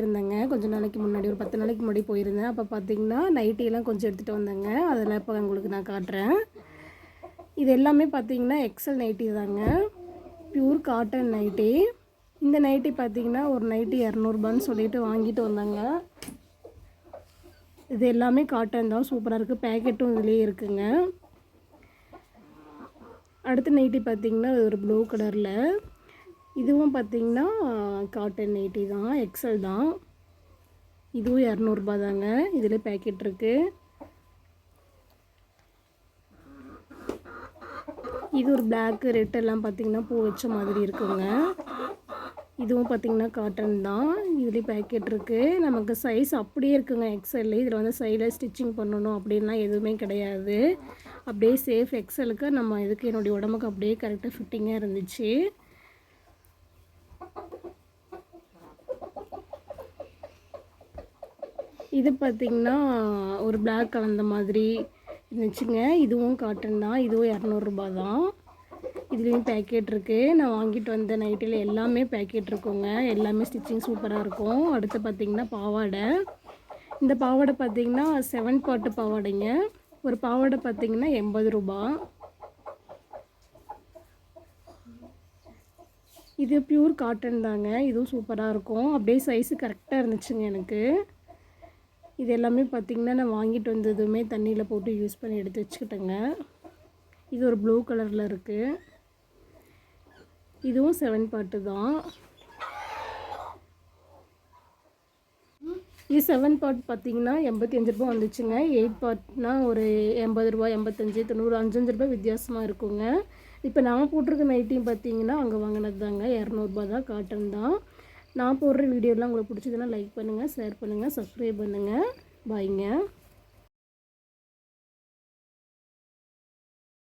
இருந்தேங்க. கொஞ்சம் நாளைக்கு முன்னாடி ஒரு பத்து நாளைக்கு முன்னாடி போயிருந்தேன். அப்போ பார்த்தீங்கன்னா நைட்டியெல்லாம் கொஞ்சம் எடுத்துகிட்டு வந்தேங்க. அதெல்லாம் இப்போ உங்களுக்கு நான் காட்டுறேன். இது எல்லாமே பார்த்தீங்கன்னா எக்ஸல் நைட்டி தாங்க. பியூர் காட்டன் நைட்டி இந்த நைட்டி பார்த்தீங்கன்னா ஒரு நைட்டி இரநூறுபான்னு சொல்லிட்டு வாங்கிட்டு வந்தாங்க. இது எல்லாமே காட்டன் தான். சூப்பராக இருக்குது பேக்கெட்டும் இதுலேயே இருக்குங்க. அடுத்த நைட்டி பார்த்தீங்கன்னா ஒரு ப்ளூ கலரில் இதுவும் பார்த்திங்கன்னா காட்டன் நைட்டி தான் எக்ஸல் தான். இதுவும் இரநூறுபா தாங்க. இதில் பேக்கெட் இருக்குது இது ஒரு பிளாக்கு ரெட் எல்லாம் பார்த்திங்கன்னா பூ வச்ச மாதிரி இருக்குங்க. இதுவும் பார்த்தீங்கன்னா காட்டன் தான். இதுலேயும் பேக்கெட் இருக்குது நமக்கு சைஸ் அப்படியே இருக்குங்க எக்ஸல் இதில் வந்து சைடில் ஸ்டிச்சிங் பண்ணணும் அப்படின்லாம் எதுவுமே கிடையாது. அப்படியே சேஃப் எக்ஸலுக்கு நம்ம இதுக்கு என்னுடைய உடம்புக்கு அப்படியே கரெக்டாக ஃபிட்டிங்காக இருந்துச்சு. இது பார்த்திங்கன்னா ஒரு பிளாக் கலந்த மாதிரி இருந்துச்சுங்க. இதுவும் காட்டன் தான். இதுவும் இரநூறுபா தான். இதுலேயும் பேக்கெட் இருக்குது நான் வாங்கிட்டு வந்த நைட்டில் எல்லாமே பேக்கெட் இருக்குங்க. எல்லாமே ஸ்டிச்சிங் சூப்பராக இருக்கும். அடுத்து பார்த்திங்கன்னா பாவாடை. இந்த பாவாடை பார்த்திங்கன்னா செவன் பாட்டு பாவாடைங்க. ஒரு பாவாடை பார்த்திங்கன்னா எண்பது ரூபா இது ப்யூர் காட்டன் தாங்க. இதுவும் சூப்பராக இருக்கும். அப்படியே சைஸு கரெக்டாக இருந்துச்சுங்க எனக்கு. இது எல்லாமே பார்த்திங்கன்னா நான் வாங்கிட்டு வந்ததுமே தண்ணியில் போட்டு யூஸ் பண்ணி எடுத்து வச்சுக்கிட்டேங்க. இது ஒரு ப்ளூ கலரில் இருக்குது இதுவும் செவன் பாட்டு தான். இது செவன் பார்ட் பார்த்தீங்கன்னா எண்பத்தி அஞ்சு ரூபா வந்துச்சுங்க. எயிட் பார்ட்னா ஒரு எண்பது ரூபா எண்பத்தஞ்சு தொண்ணூறு அஞ்சஞ்சு ரூபாய் வித்தியாசமாக இருக்குங்க. இப்போ நான் போட்டிருக்க நைட்டியும் பார்த்தீங்கன்னா அங்கே வாங்கினது தாங்க. இரநூறுபா தான் காட்டன் தான். நான் போடுற வீடியோலாம் உங்களுக்கு பிடிச்சதுன்னா லைக் பண்ணுங்கள் ஷேர் பண்ணுங்கள் சப்ஸ்கிரைப் பண்ணுங்கள் பாய்ங்க